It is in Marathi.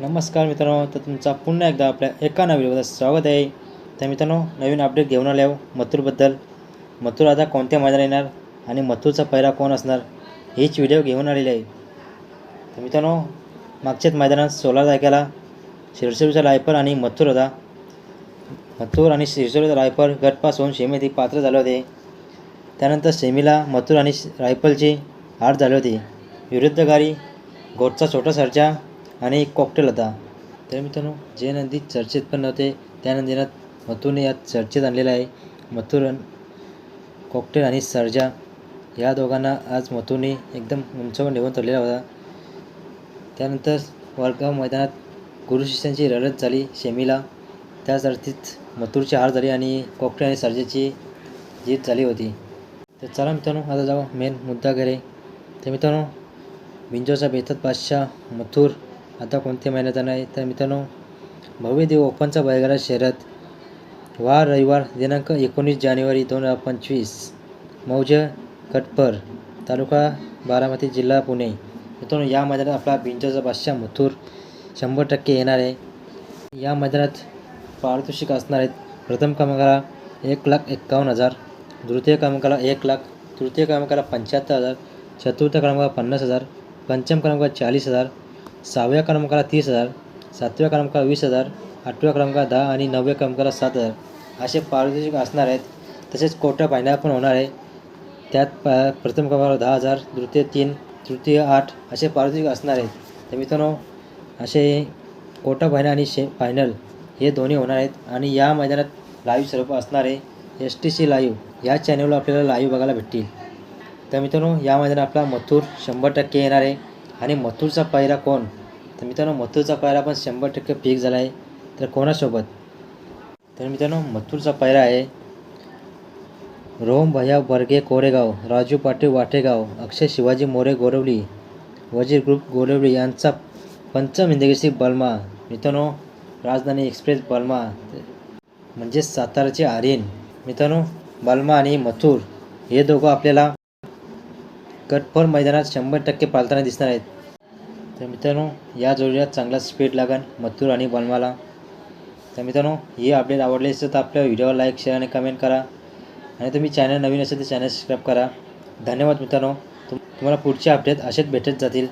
नमस्कार मित्रांनो तर तुमचा पुन्हा एकदा आपल्या एका नवीन व्हिडिओमध्ये स्वागत आहे. तर मित्रांनो नवीन अपडेट घेऊन आले आहो मथुरबद्दल. मथुर आता कोणत्या मैदानात येणार आणि मथुरचा पहिरा कोण असणार हीच व्हिडिओ घेऊन आलेली आहे. तर मित्रांनो मागच्याच मैदानात सोळा तारखेला शिरसोलीचा रायपर आणि मथुर होता. मथुर आणि शिरसोलीचा रायपर गटपास होऊन ती पात्र झाले होते. त्यानंतर सेमीला मथुर आणि रायफलची हार झाली होती. विरुद्ध गाडी गोटचा छोटा सरजा आणि एक कॉकटेल होता. तर मित्रांनो जे नंदी चर्चेत पण नव्हते त्या नंदीनं मथुरने यात चर्चेत आणलेलं आहे. मथुर कॉकटेल आणि सर्जा या दोघांना आज मथुरने एकदम उंचावर नेऊन ठरलेला होता. त्यानंतर वर्गाव मैदानात गुरु शिष्यांची झाली शेमीला. त्याच अर्थीत मथुरची हार झाली आणि कॉकटेल आणि सर्जेची जीत झाली होती. तर चला मित्रांनो आता जाऊ मेन मुद्दा घरे तर मित्रांनो बिंजोचा बेतत बादशाह मथुर आता कोणत्या महिन्यात नाही तर मित्रांनो भव्य देव ओपनचा बैलगाडा शहरात वार रविवार दिनांक एकोणीस जानेवारी दोन हजार पंचवीस मौज कटपर तालुका बारामती जिल्हा पुणे. मित्रांनो या मैदानात आपला बिंजोचा बादशाह मथुर शंभर टक्के येणार आहे. या मैदानात पारितोषिक असणार आहेत प्रथम क्रमांकाला एक लाख एक्कावन्न हजार द्वितीय क्रमांकाला एक लाख तृतीय क्रमांकाला पंच्याहत्तर हजार चतुर्थ क्रमांकाला पन्नास हजार पंचम क्रमांकाला चाळीस हजार सहाव्या क्रमांकाला तीस हजार सातव्या क्रमांकाला वीस हजार आठव्या क्रमांकाला दहा आणि नवव्या क्रमांकाला सात हजार. असे पारितोषिक असणार आहेत. तसेच कोटा फायनल पण होणार आहे. त्यात प प्रथम क्रमांकाला दहा हजार द्वितीय तीन तृतीय आठ असे पारितोषिक असणार आहेत. तर मित्रांनो असे कोटा फायनल आणि शे फायनल हे दोन्ही होणार आहेत. आणि या मैदानात लाईव्ह स्वरूप असणार आहे. एस टी सी लाईव्ह या चॅनलवर आपल्याला लाईव्ह बघायला भेटतील. तर मित्रांनो या मैदानात आपला मथुर शंभर टक्के येणार आहे. आणि मथुरचा पायरा कोण? तर मित्रांनो मथुरचा पायरा पण शंभर टक्के फिक्स झाला आहे तर कोणासोबत? तर मित्रांनो मथुरचा पायरा आहे. रोम भया बर्गे कोरेगाव राजू पाटील वाटेगाव अक्षय शिवाजी मोरे गोरवली वजीर ग्रुप गोरवली यांचा पंचम हिंदकेसरी बलमा. मित्रांनो राजधानी एक्सप्रेस बलमा म्हणजे साताराचे आर्यन. मित्रांनो बलमा आणि मथुर हे दोघं आपल्याला कटफोर मैदानात शंभर टक्के पालताना दिसणार आहेत. तर मित्रांनो या जोडीला चांगला स्पीड लागन मथुर आणि बनवाला. तर मित्रांनो हे अपडेट आवडले असेल तर आपल्या व्हिडिओवर लाईक शेअर आणि कमेंट करा. आणि तुम्ही चॅनल नवीन असेल तर चॅनल सबस्क्राईब करा. धन्यवाद मित्रांनो. तुम तुम्हाला पुढचे अपडेट असेच भेटत जातील.